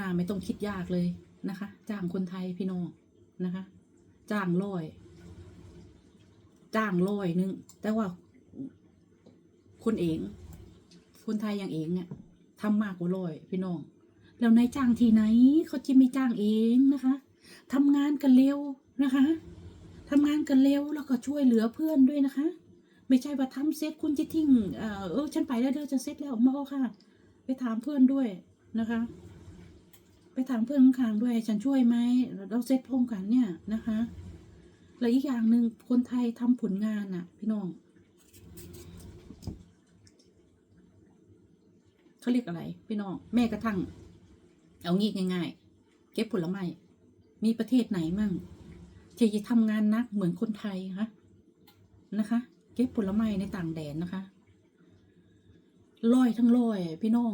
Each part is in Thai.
นาไม่ต้องคิดยากเลยนะคะ จ้างคนไทยพี่น้องนะคะ จ้างร้อย จ้างร้อยหนึง แต่ว่าคนเอง คนไทยอย่างเองเนี่ยทำมากกว่าร้อยพี่น้อง แล้วนายจ้างที่ไหนเขาจะไม่จ้างเองนะคะทำงานกันเร็วนะคะทำงานกันเร็วแล้วก็ช่วยเหลือเพื่อนด้วยนะคะ ไม่ใช่ว่าทำเสร็จคุณจะทิ้งเออฉันไปแล้วเด้อฉันเสร็จแล้วมอค่ะ ไปถามเพื่อนด้วยนะคะ ไปถามเพื่อนข้างๆด้วยฉันช่วยไหมเราเซตพร้อมกันเนี่ยนะคะแล้วอีกอย่างหนึ่งคนไทยทำผลงานน่ะพี่น้องเขาเรียกอะไร พี่น้องแม่กระทั่ง เอางี้ง่ายๆ เก็บผลไม้มีประเทศไหนมั่งที่จะทำงานนักเหมือนคนไทยคะนะคะ เก็บผลไม้ในต่างแดนนะคะลอยทั้งลอยพี่น้อง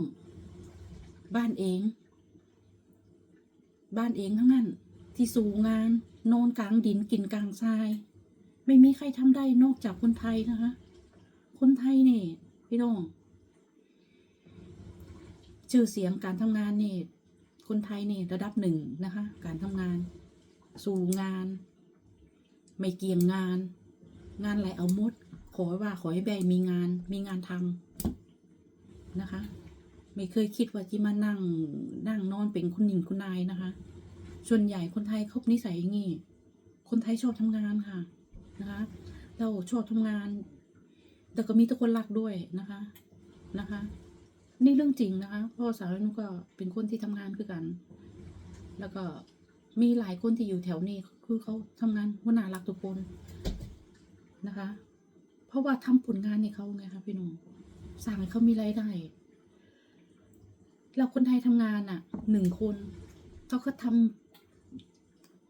บ้านเอง บ้านเองทั้งนั้น ที่สู่งานนอนกลางดินกินกลางทราย ไม่มีใครทำได้นอกจากคนไทยนะคะ คนไทยเนี่พี่น้องชื่อเสียงการทำงานเนี่คนไทยเนี่ระดับหนึ่งนะคะ การทำงาน สู่งาน ไม่เกี่ยงงาน งานอะไรเอามด ขอว่าขอให้แบมีงานมีงานทำนะคะ ไม่เคยคิดว่าจะมานั่งนั่งนอนเป็นคุณหญิงคุณนายนะคะ ส่วนใหญ่คนไทยเขานิสัยอย่างนี้คนไทยชอบทำงานค่ะนะคะเราชอบทำงาน แต่ก็มีแต่คนรักด้วยนะคะนะคะ นี่เรื่องจริงนะคะ พ่อสาวนุก็เป็นคนที่ทำงานคือกัน แล้วก็มีหลายคนที่อยู่แถวนี้คือเขาทำงานหัวหน้ารักทุกคนนะคะ เพราะว่าทำผลงานให้เขาไงคะพี่น้องสร้างให้เขามีรายได้ เราคนไทยทำงานอะหนึ่งคนเขาก็ท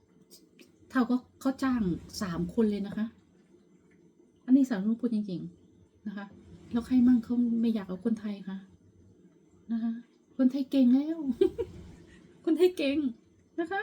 ำเท่าก็เขาจ้างสามคนเลยนะคะ อันนี้สาวนุพูดจริงๆนะคะแล้วใครมั่งเขาไม่อยากเอาคนไทยคะนะคะ คนไทยเก่งแล้ว คนไทยเก่งนะคะ